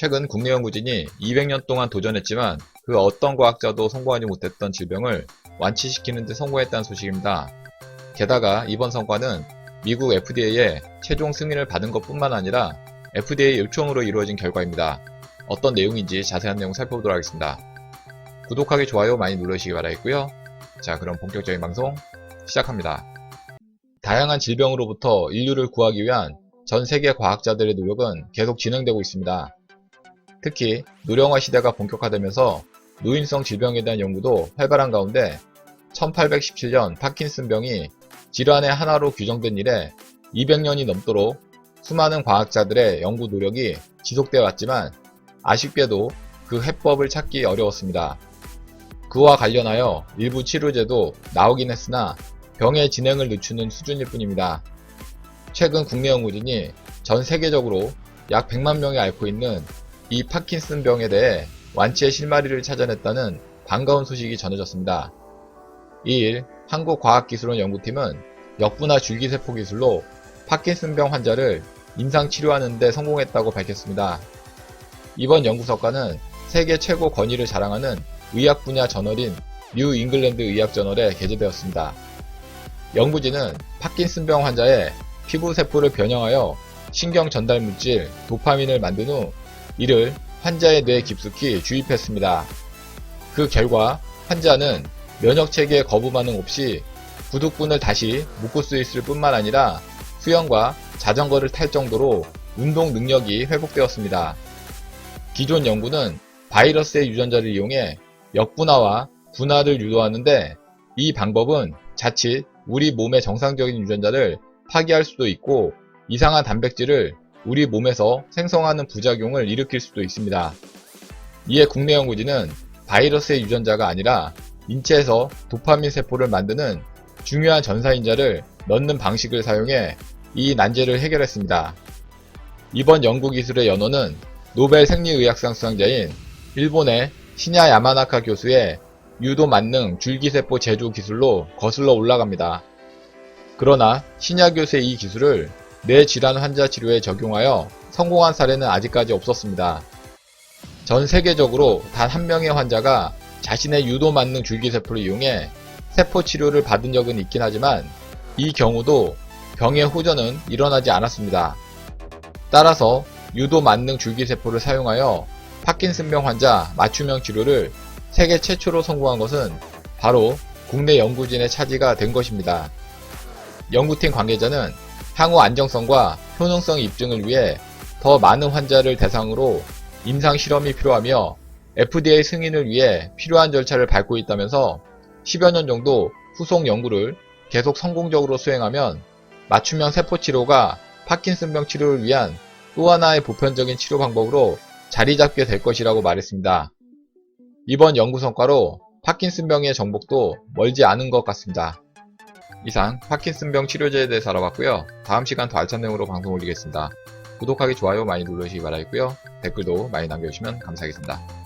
최근 국내 연구진이 200년 동안 도전했지만 그 어떤 과학자도 성공하지 못했던 질병을 완치시키는 데 성공했다는 소식입니다. 게다가 이번 성과는 미국 FDA의 최종 승인을 받은 것 뿐만 아니라 FDA 요청으로 이루어진 결과입니다. 어떤 내용인지 자세한 내용 살펴보도록 하겠습니다. 구독하기, 좋아요 많이 눌러주시기 바라겠고요. 자, 그럼 본격적인 방송 시작합니다. 다양한 질병으로부터 인류를 구하기 위한 전 세계 과학자들의 노력은 계속 진행되고 있습니다. 특히 노령화 시대가 본격화되면서 노인성 질병에 대한 연구도 활발한 가운데 1817년 파킨슨병이 질환의 하나로 규정된 이래 200년이 넘도록 수많은 과학자들의 연구 노력이 지속되어 왔지만 아쉽게도 그 해법을 찾기 어려웠습니다. 그와 관련하여 일부 치료제도 나오긴 했으나 병의 진행을 늦추는 수준일 뿐입니다. 최근 국내 연구진이 전 세계적으로 약 100만 명이 앓고 있는 이 파킨슨 병에 대해 완치의 실마리를 찾아냈다는 반가운 소식이 전해졌습니다. 이일 한국과학기술원 연구팀은 역분화 줄기세포 기술로 파킨슨병 환자를 임상 치료하는 데 성공했다고 밝혔습니다. 이번 연구 성과는 세계 최고 권위를 자랑하는 의학 분야 저널인 뉴 잉글랜드 의학 저널에 게재되었습니다. 연구진은 파킨슨병 환자의 피부 세포를 변형하여 신경 전달 물질 도파민을 만든 후 이를 환자의 뇌에 깊숙이 주입했습니다. 그 결과 환자는 면역 체계의 거부 반응 없이 부득분을 다시 묶을 수 있을 뿐만 아니라 수영과 자전거를 탈 정도로 운동 능력이 회복되었습니다. 기존 연구는 바이러스의 유전자를 이용해 역분화와 분화를 유도하는데 이 방법은 자칫 우리 몸의 정상적인 유전자를 파괴할 수도 있고 이상한 단백질을 우리 몸에서 생성하는 부작용을 일으킬 수도 있습니다. 이에 국내 연구진은 바이러스의 유전자가 아니라 인체에서 도파민 세포를 만드는 중요한 전사인자를 넣는 방식을 사용해 이 난제를 해결했습니다. 이번 연구 기술의 연호는 노벨 생리의학상 수상자인 일본의 시냐 야마나카 교수의 유도 만능 줄기세포 제조 기술로 거슬러 올라갑니다. 그러나 시냐 교수의 이 기술을 뇌 질환 환자 치료에 적용하여 성공한 사례는 아직까지 없었습니다. 전 세계적으로 단 한 명의 환자가 자신의 유도 만능 줄기세포를 이용해 세포 치료를 받은 적은 있긴 하지만 이 경우도 병의 호전은 일어나지 않았습니다. 따라서 유도 만능 줄기세포를 사용하여 파킨슨병 환자 맞춤형 치료를 세계 최초로 성공한 것은 바로 국내 연구진의 차지가 된 것입니다. 연구팀 관계자는 향후 안정성과 효능성 입증을 위해 더 많은 환자를 대상으로 임상 실험이 필요하며 FDA 승인을 위해 필요한 절차를 밟고 있다면서 10여 년 정도 후속 연구를 계속 성공적으로 수행하면 맞춤형 세포 치료가 파킨슨병 치료를 위한 또 하나의 보편적인 치료 방법으로 자리 잡게 될 것이라고 말했습니다. 이번 연구 성과로 파킨슨병의 정복도 멀지 않은 것 같습니다. 이상 파킨슨병 치료제에 대해서 알아봤고요. 다음 시간 더 알찬 내용으로 방송 올리겠습니다. 구독하기, 좋아요 많이 눌러주시기 바라겠고요. 댓글도 많이 남겨주시면 감사하겠습니다.